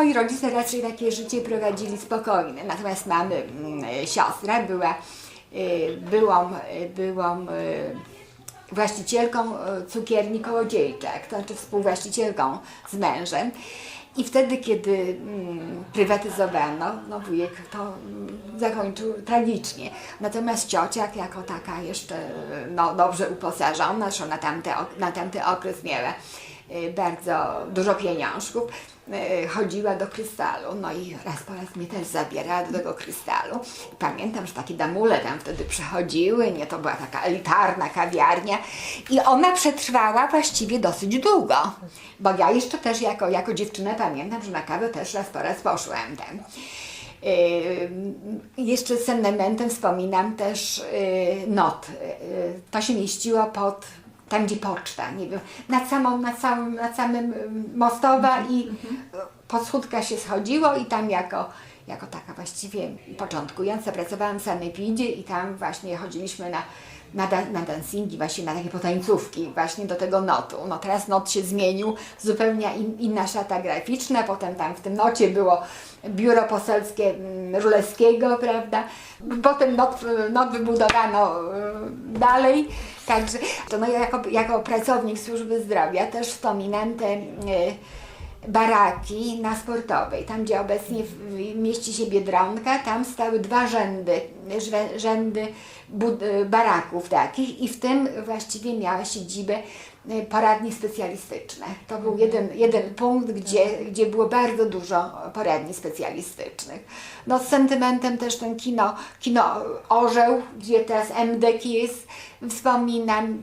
moi rodzice raczej takie życie prowadzili spokojne, natomiast mamy mm, siostrę, była y, byłą, y, byłą y, właścicielką cukierni Kołodziejczak, to znaczy współwłaścicielką z mężem. I wtedy, kiedy mm, prywatyzowano, no wujek to mm, zakończył tragicznie. Natomiast ciociak jako taka jeszcze no, dobrze uposażona, zresztą na tamty, ok- na tamty okres miała bardzo dużo pieniążków, y, chodziła do krystalu. No i raz po raz mnie też zabierała do tego krystalu. Pamiętam, że takie damule tam wtedy przychodziły, nie, to była taka elitarna kawiarnia i ona przetrwała właściwie dosyć długo, bo ja jeszcze też jako, jako dziewczyna pamiętam, że na kawę też raz po raz poszłam tam. Yy, jeszcze z sentymentem wspominam też yy, not. Yy, to się mieściło pod tam gdzie poczta, nie wiem, nad, samą, nad, samym, nad samym ym, Mostowa i y, po schódkach się schodziło i tam jako, jako taka właściwie początkująca pracowałam w Sanepidzie i tam właśnie chodziliśmy na, na, da- na dancingi, właśnie na takie potańcówki właśnie do tego notu. No teraz not się zmienił, zupełnie in, inna szata graficzna, potem tam w tym nocie było biuro poselskie Ruleskiego, prawda? Potem not, not wybudowano dalej, także to no, ja jako, jako pracownik służby zdrowia też wspominam te baraki na Sportowej, tam gdzie obecnie mieści się Biedronka, tam stały dwa rzędy, rzędy y, baraków takich i w tym właściwie miała siedzibę y, poradni specjalistyczne. To był jeden, jeden punkt, gdzie, gdzie było bardzo dużo poradni specjalistycznych. No z sentymentem też ten kino, kino Orzeł, gdzie teraz MDK jest, wspominam.